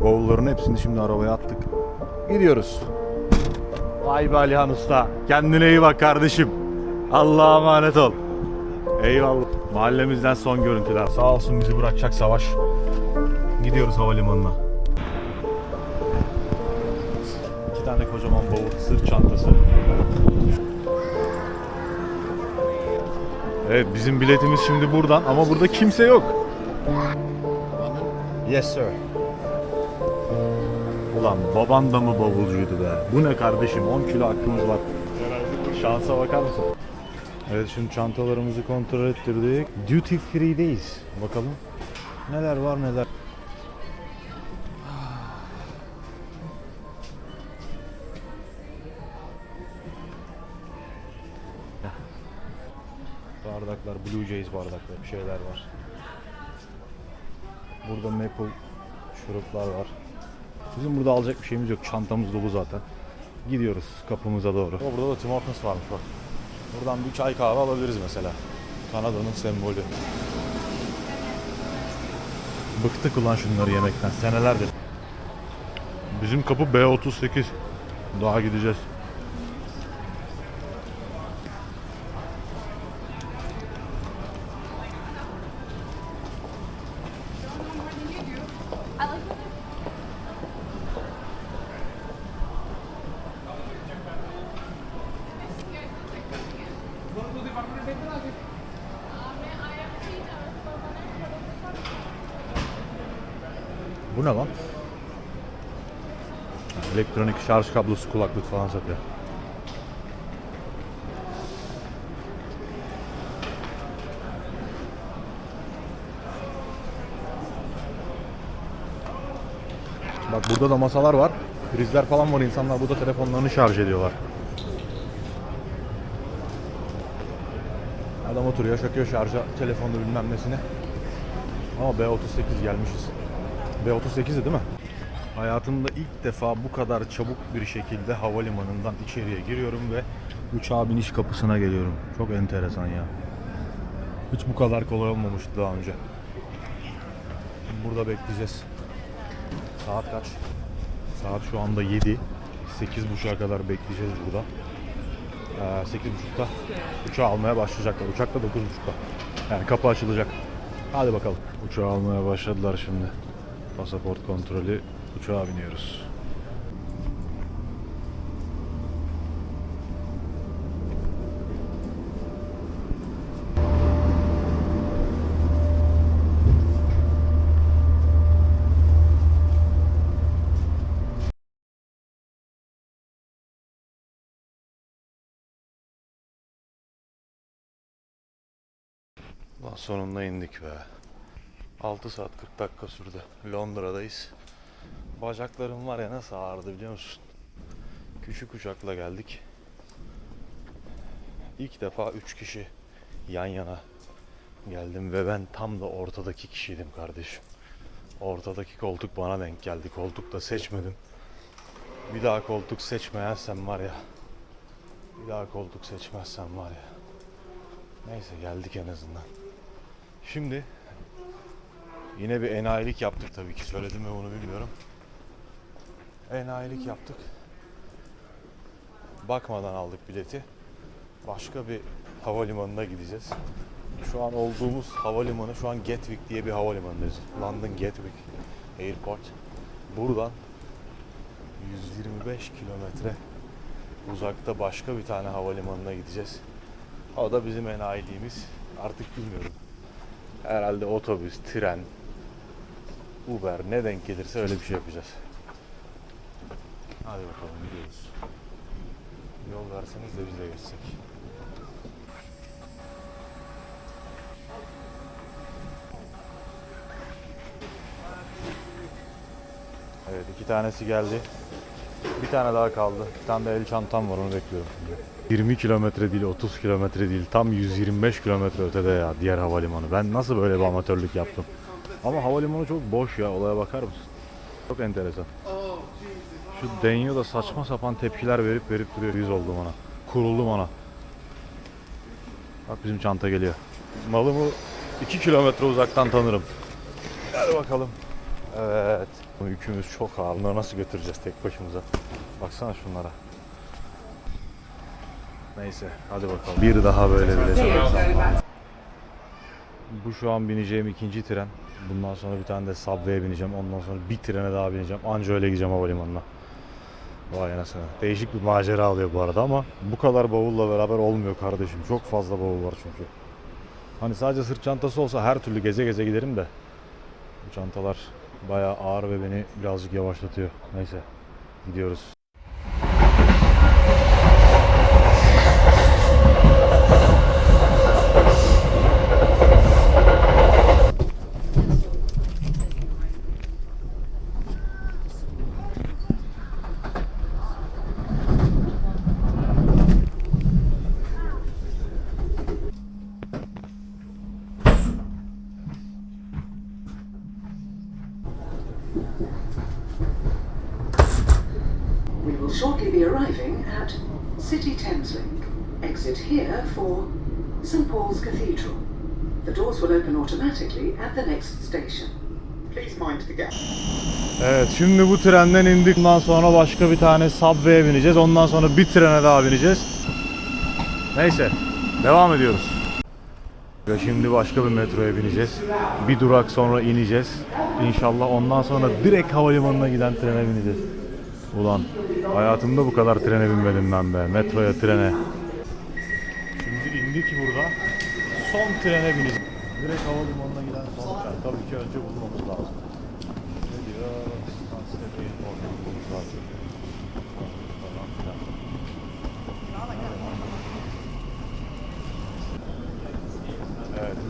Bavulların hepsini şimdi arabaya attık. Gidiyoruz. Vay be Alihan Usta. Kendine iyi bak kardeşim. Allah'a emanet ol. Eyvallah. Mahallemizden son görüntüler. Sağ olsun bizi bırakacak Savaş. Gidiyoruz havalimanına. İki tane kocaman bavul, sırt çantası. Evet bizim biletimiz şimdi buradan ama burada kimse yok. Yes sir. Ulan baban da mı bavulcuydu be? Bu ne kardeşim 10 kilo hakkımız var. Şansa bakar mısın? Evet şimdi çantalarımızı kontrol ettirdik. Duty free'deyiz. Bakalım. Neler var neler. Bardaklar, Blue Jays bardakları, bir şeyler var. Burada maple şuruplar var. Bizim burada alacak bir şeyimiz yok. Çantamız dolu zaten. Gidiyoruz kapımıza doğru. O burada da Tim Hortons varmış bak. Buradan bir çay kahve alabiliriz mesela. Kanada'nın sembolü. Bıktık ulan şunları yemekten senelerdir. Bizim kapı B38. Daha gideceğiz. Bu ne lan? Elektronik şarj kablosu kulaklık falan satıyor. Bak burada da masalar var. Prizler falan var. İnsanlar burada telefonlarını şarj ediyorlar. Adam oturuyor, şakıyor şarja telefonu bilmem nesine. Ama B38 gelmişiz. B38'di değil mi? Hayatımda ilk defa bu kadar çabuk bir şekilde havalimanından içeriye giriyorum ve uçağa biniş kapısına geliyorum. Çok enteresan ya. Hiç bu kadar kolay olmamıştı daha önce. Burada bekleyeceğiz. Saat kaç? Saat şu anda 7. 8.30'a kadar bekleyeceğiz burada. Ee, 8.30'da uçağı almaya başlayacaklar. Uçak da 9.30'da. Yani kapı açılacak. Hadi bakalım. Uçağı almaya başladılar şimdi. Pasaport kontrolü. Uçağa biniyoruz. Sonunda indik be. 6 saat 40 dakika sürdü. Londra'dayız. Bacaklarım var ya nasıl ağrıdı biliyor musun? Küçük uçakla geldik. İlk defa 3 kişi yan yana geldim ve ben tam da ortadaki kişiydim kardeşim. Ortadaki koltuk bana denk geldi. Koltuk da seçmedim. Bir daha koltuk seçmeyensem var ya. Bir daha koltuk seçmezsem var ya. Neyse geldik en azından. Şimdi yine bir enayilik yaptık tabii ki. Söyledim mi bunu bilmiyorum. Enayilik yaptık. Bakmadan aldık bileti. Başka bir havalimanına gideceğiz. Şu an olduğumuz havalimanı şu an Gatwick diye bir havalimanındayız. London Gatwick Airport. Buradan 125 kilometre uzakta başka bir tane havalimanına gideceğiz. O da bizim enayiliğimiz. Artık bilmiyorum. Herhalde otobüs, tren, Uber ne denk gelirse öyle bir şey yapacağız. Hadi bakalım gidiyoruz. Yol verseniz de biz de geçsek. Evet iki tanesi geldi. Bir tane daha kaldı. Bir tane de el çantam var onu bekliyorum şimdi. 20 kilometre değil 30 kilometre değil tam 125 kilometre ötede ya diğer havalimanı. Ben nasıl böyle bir amatörlük yaptım? Ama havalimanı çok boş ya olaya bakar mısın? Çok enteresan. Şu Denyo da saçma sapan tepkiler verip verip duruyor. Yüz oldum ona. Kuruldum ona. Bak bizim çanta geliyor. Malımı 2 kilometre uzaktan tanırım. Hadi bakalım. Evet. Bu yükümüz çok ağır. Bunları nasıl götüreceğiz tek başımıza? Baksana şunlara. Neyse hadi bakalım. Bir daha böyle bir Bu şu an bineceğim ikinci tren. Bundan sonra bir tane de Subway'e bineceğim. Ondan sonra bir trene daha bineceğim. Anca öyle gideceğim havalimanına. Vay anasını. Değişik bir macera alıyor bu arada ama bu kadar bavulla beraber olmuyor kardeşim. Çok fazla bavul var çünkü. Hani sadece sırt çantası olsa her türlü geze geze giderim de. Bu çantalar bayağı ağır ve beni birazcık yavaşlatıyor. Neyse gidiyoruz. Exit here for St Paul's Cathedral. The doors will open automatically at the next station. Please mind the gap. Evet şimdi bu trenden indik. Bundan sonra başka bir tane Subway'e bineceğiz. Ondan sonra bir trene daha bineceğiz. Neyse devam ediyoruz. Ve şimdi başka bir metroya bineceğiz. Bir durak sonra ineceğiz. İnşallah ondan sonra direkt havalimanına giden trene bineceğiz. Ulan hayatımda bu kadar trene binmedim ben be. Metroya, trene. İndik burada. Son trene bineceğiz. Direkt havalimanına giden son tren. Tabii ki önce bulmamız lazım. Ne diyor? Stansley Airport'un bulmamız lazım.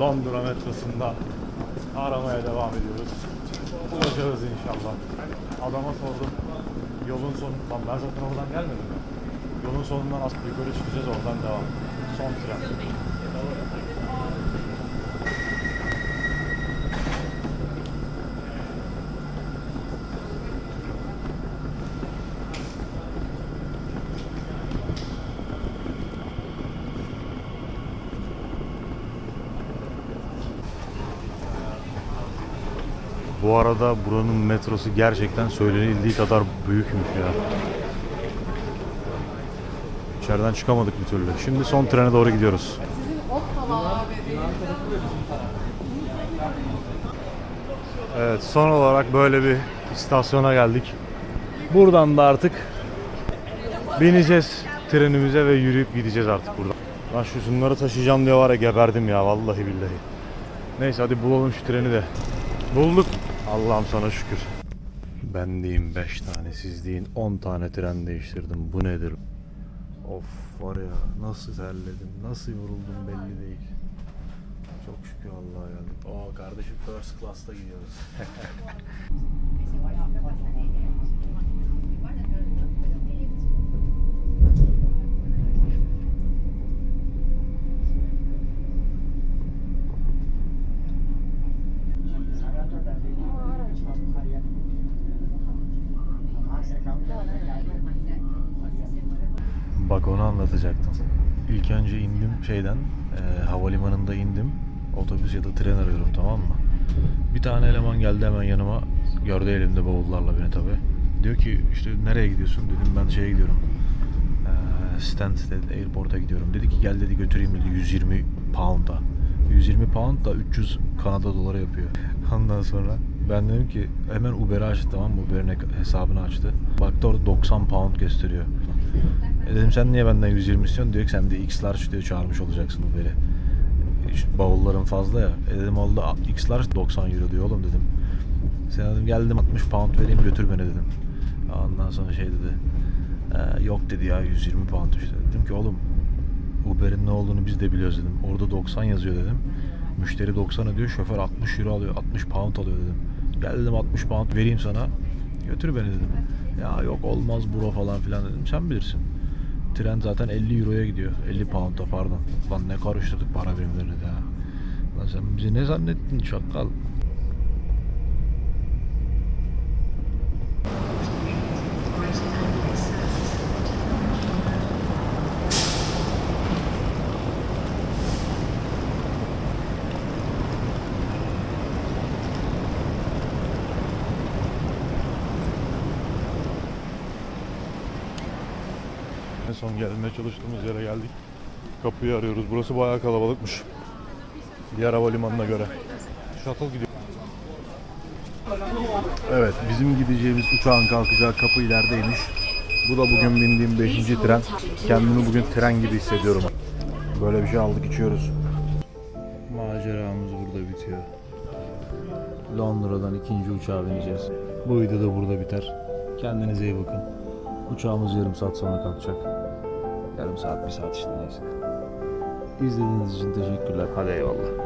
Londra metrosunda aramaya devam ediyoruz. Bulacağız inşallah. Adama sordum. Yolun sonu... Lan ben zaten oradan gelmedim? Yolun sonundan az yukarı çıkacağız oradan devam. Son tren. Bu arada buranın metrosu gerçekten söylenildiği kadar büyükmüş ya. İçeriden çıkamadık bir türlü. Şimdi son trene doğru gidiyoruz. Evet son olarak böyle bir istasyona geldik. Buradan da artık bineceğiz trenimize ve yürüyüp gideceğiz artık buradan. Ben şu şunları taşıyacağım diye var ya geberdim ya vallahi billahi. Neyse hadi bulalım şu treni de. Bulduk. Allah'ım sana şükür. Ben diyeyim 5 tane, siz deyin 10 tane tren değiştirdim. Bu nedir? Of var ya nasıl terledim, nasıl yoruldum belli değil. Çok şükür Allah'a geldik. Oo kardeşim first class'ta gidiyoruz. Bak onu anlatacaktım. İlk önce indim şeyden, e, havalimanında indim. Otobüs ya da tren arıyorum tamam mı? Bir tane eleman geldi hemen yanıma. Gördü elimde bavullarla beni tabi. Diyor ki işte nereye gidiyorsun? Dedim ben şeye gidiyorum. E, Stansted Airport'a gidiyorum. Dedi ki gel dedi götüreyim dedi 120 pound'a. 120 pound da 300 Kanada doları yapıyor. Ondan sonra ben dedim ki hemen Uber'i açtı tamam mı? Uber'in hesabını açtı. Baktı orada 90 pound gösteriyor. E dedim sen niye benden 120 istiyorsun? Diyor ki sen de X large diyor çağırmış olacaksın Uber'i. İşte bavulların fazla ya. E dedim oldu X large 90 euro diyor oğlum dedim. Sen dedim geldim 60 pound vereyim götür beni dedim. Ondan sonra şey dedi. "E, yok dedi ya 120 pound işte. Dedim ki oğlum Uber'in ne olduğunu biz de biliyoruz dedim. Orada 90 yazıyor dedim. Müşteri 90 ödüyor, şoför 60 euro alıyor, 60 pound alıyor dedim. Gel dedim 60 pound vereyim sana. Götür beni dedim. Ya yok olmaz bro falan filan dedim. Sen bilirsin. Tren zaten 50 euroya gidiyor. 50 pound'a pardon. Lan ne karıştırdık para birimlerini ya. Lan sen bizi ne zannettin çakal? Son gelmeye çalıştığımız yere geldik. Kapıyı arıyoruz. Burası bayağı kalabalıkmış. Diğer havalimanına göre. Shuttle gidiyor. Evet, bizim gideceğimiz uçağın kalkacağı kapı ilerideymiş. Bu da bugün bindiğim 5. tren. Kendimi bugün tren gibi hissediyorum. Böyle bir şey aldık içiyoruz. Maceramız burada bitiyor. Londra'dan ikinci uçağa bineceğiz. Bu video da burada biter. Kendinize iyi bakın. Uçağımız yarım saat sonra kalkacak. Yarım saat, bir saat işte neyse. İzlediğiniz için teşekkürler. Hadi eyvallah.